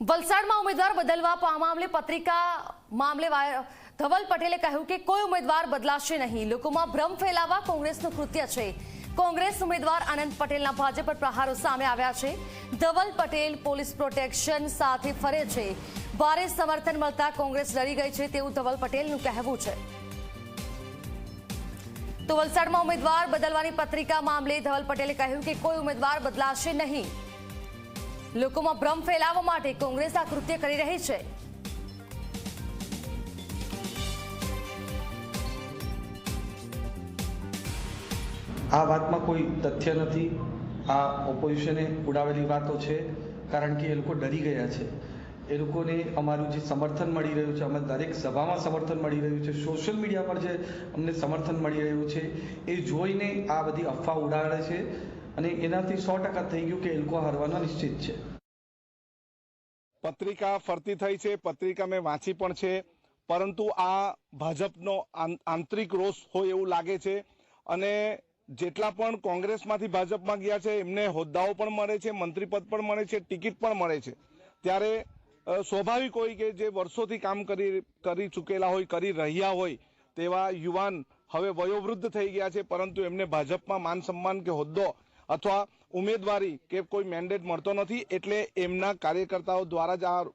વલસાડમાં ઉમેદવાર બદલવા મામલે પત્રિકા મામલે ધવલ પટેલે કહ્યું કે કોઈ ઉમેદવાર બદલાશે નહીં. લોકોમાં ભ્રમ ફેલાવવા કોંગ્રેસનું કૃત્ય છે. કોંગ્રેસ ઉમેદવાર આનંદ પટેલના ભાજપ પર પ્રહારો સામે આવ્યા છે. ધવલ પટેલ પોલીસ પ્રોટેક્શન સાથે ફરે છે. ભારે સમર્થન મળતા કોંગ્રેસ ડરી ગઈ છે તેવું ધવલ પટેલનું કહેવું છે. તો વલસાડમાં ઉમેદવાર બદલવાની પત્રિકા મામલે ધવલ પટેલે કહ્યું કે કોઈ ઉમેદવાર બદલાશે નહીં. લોકોમાં ભ્રમ ફેલાવવા માટે કોંગ્રેસ આ કૃત્ય કરી રહી છે. આ વાતમાં કોઈ તથ્ય નથી. આ ઓપોઝિશને ઉડાવેલી વાતો છે, કારણ કે એ લોકો ડરી ગયા છે. એ લોકોને અમારું જે સમર્થન મળી રહ્યું છે, અમે દરેક સભામાં સમર્થન મળી રહ્યું છે સોશિયલ મીડિયા પર જે અમને સમર્થન મળી રહ્યું છે, એ જોઈને આ બધી અફવા ઉડાડે છે. અને એનાથી સો થઈ ગયું કે એ લોકો હારવાના નિશ્ચિત છે. પત્રિકા ફરતી થઈ છે, પત્રિકા મેં વાંચી પણ છે, પરંતુ આ ભાજપનો આંતરિક રોષ હોય એવું લાગે છે અને જેટલા પણ કોંગ્રેસમાંથી ભાજપમાં ગયા છે, એમને હોદ્દાઓ પણ મળે છે, મંત્રીપદ પણ મળે છે, ટિકિટ પણ મળે છે. ત્યારે સ્વાભાવિક હોય કે જે વર્ષોથી કામ કરી કરી ચૂકેલા હોય, કરી રહ્યા હોય, તેવા યુવાન હવે વયોવૃદ્ધ થઈ ગયા છે, પરંતુ એમને ભાજપમાં માન સન્માન કે હોદ્દો અથવા ઉમેદવારી કે કોઈ મેન્ડેટ મળતો નથી એટલે એમના કાર્યકર્તાઓ દ્વારા જ આ